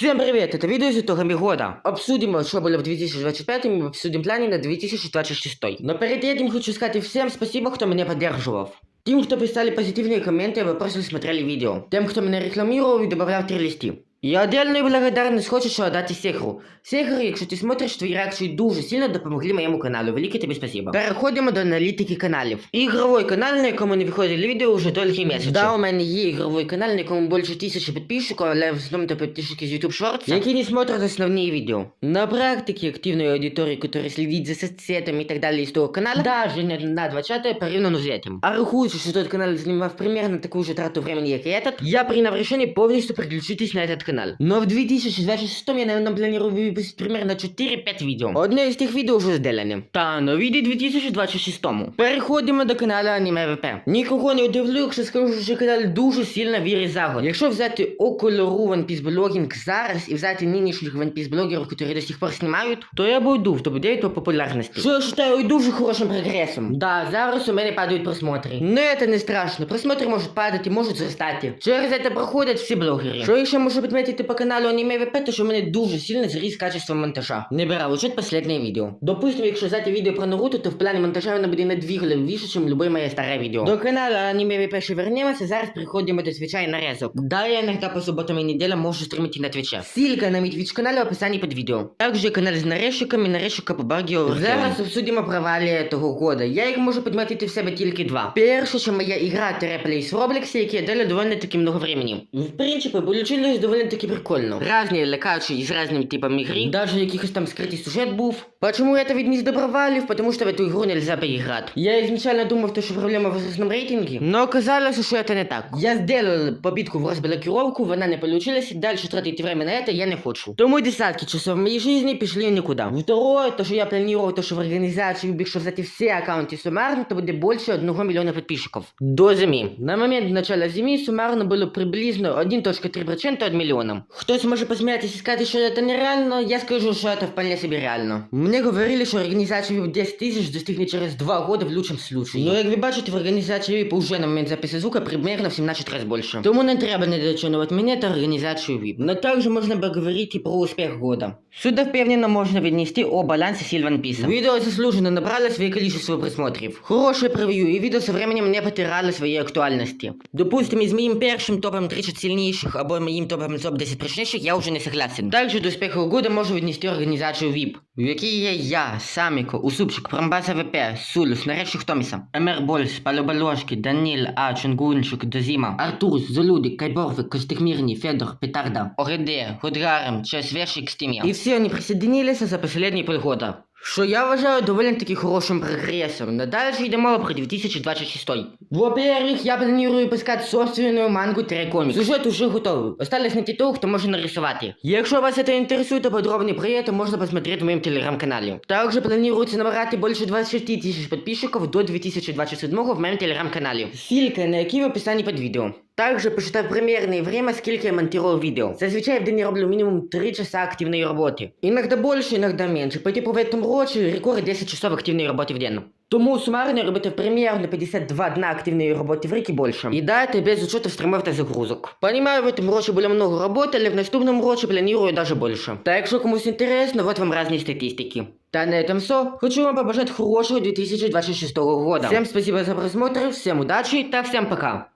Всем привет, это видео из итогами года. Обсудим, что было в 2025 и обсудим планы на 2026. Но перед этим хочу сказать всем спасибо, кто меня поддерживал. Тем, кто писали позитивные комменты и вопросы смотрели видео. Тем, кто меня рекламировал и добавлял три листи. І отдельную благодарність хочу ще отдати Сехру. Сехру, якщо ти смотриш, твої реакції дуже сильно допомогли моєму каналу. Велике тобі спасибо. Переходимо до аналітики каналів. Ігровий канал, на якому не виходить відео вже тільки місяці. Да, у мене є ігровий канал, на якому більше тисячі підписчиків, але в основному це підписчики з YouTube Shorts, які не смотрят основні відео. На практике активної аудиторії, яка следить за соцсетами і так далі з того каналу, даже не на 20 порівняно з этим. А рахуючи, що тот канал занимав примерно таку же трату времени, як і этот, я принял решение полностью переключитись на этот канал. Но в 2026 я, наверное, планирую выпустить примерно 4-5 видео. Одне из тих відео вже зделяне. Та нові 2026. Переходимо до каналу Аніме ВП. Нікого не удивлю, якщо скажу, що канал дуже сильно вірить за год. Якщо взяти околору One Piece блогінг зараз і взяти нинішніх One Piece блогерів, які до сих пор знімають, то я б уйду в топ-9 по популярності. Що я вважаю дуже хорошим прогресом. Да, зараз у мене падають просмотри. Но это не страшно. Просмотри можуть падати, можуть зростати. Через це проходять всі блогери. Що ще можу підметити по каналу Аніме ВП, то що у мене дуже сильно зріс качество монтажа. Не брав учет последнє відео. Допустим, якщо взяти відео про Наруто, то в плані монтажа воно буде на дві голови більше, ніж любе моє старе відео. До каналу Аніме ВП ще вернемося, зараз переходимо до Твіча і нарезок. Да, я іноді по суботам і неділям можу стримити на Твіче. Ссылка на мій Твіч канал в описанні під відео. Також канал з нарезчиками, нарезчика по багі Зараз обсудимо провалі того года. Я їх можу підметити в себе тільки два. Перше, що моя ігра Тереплейс в Роблексі, які я дали доволі таки много времени. В принципі, получилось доволі таки прикольно. Разні лякаючі із різним типом гри. Даже якихось там скритий сюжет був. Почему я это відніс до провалів? Потому что в эту игру нельзя поиграть. Я изначально думав, то, що проблема в возрастном рейтинге, но оказалось, що это не так. Я сделал попитку в розблокировку, вона не получилась, дальше тратить время на это я не хочу. Тому десятки часов в моей жизни пішли в никуда. Второе, то, що я планував, то, що в організації, якщо взяти всі аккаунти суммарно, то буде більше 1 мільйона підписчиків. До зими. На момент начала зими суммарно було приблизно 1.3% від мільйона. Хтось може посміятися і сказати, що це нереально, я скажу, що це вполне собі реально. Мне говорили, що організація VIP 10 тисяч достигне через 2 года в лучшем случае. Но як ви бачите, в організації уже на момент записи звука примерно в 17 раз більше. Тому не треба недооцінювати мене та організацію VIP. Но також можна поговорити про успіх года. Сюда впевнено можна віднести о балансі Сильван Піса. Відео заслуженно набрало своє количество просмотрів. Хороше прев'ю, і відео со временем не потирало своєї актуальності. Допустим, із моїм першим топом 30 сильніших або моїм топом топ 10 прочніших я вже не согласен. Також до успіху года можу віднести організацію VIP, в якій є я, Саміко, Усупчик, Промбаза ВП, Сулюс, Нарешчих Томіса, Емер Больс, Палюбалошки, Даніл, А, Чунгунчик, Дозіма, Артур, Золюди, Кайборви, Костихмірні, Федор, Петарда, ОГД, Худгарем, Чесвешик, Стім'я. І всі вони присоединились за последні полгода Що я вважаю доволі таки хорошим прогрессом. Но дальше йдемо про 2026. Во-первых, я планирую пускати собственную мангу комікс. Сюжет уже готовий. Осталось найти того, хто може нарисувати. Якщо вас это интересует, то подробнее про это можно посмотреть в моем телеграм-канале. Также планируется набрать больше 26 тысяч подписчиков до 2027 в моем телеграм-канале. Ссылка на який в описании под видео. Также посчитав примерное время, скільки я монтував відео. Зазвичай в день я роблю мінімум 3 часа активної роботи. Іногда більше, іногда менше. По типу в этом році рекорд 10 часов активної роботи в день. Тому сумарно робити примерно 52 дна активної роботи в рік і більше. І дати без учету стримів та загрузок. Понимаю, в этом році було много роботи, але в наступному році планую даже більше. Та якщо комусь інтересно, вот вам різні статистики. Та на этом все. Хочу вам побажати хорошого 2026 года. Всем спасибо за просмотр, всем удачи та всем пока.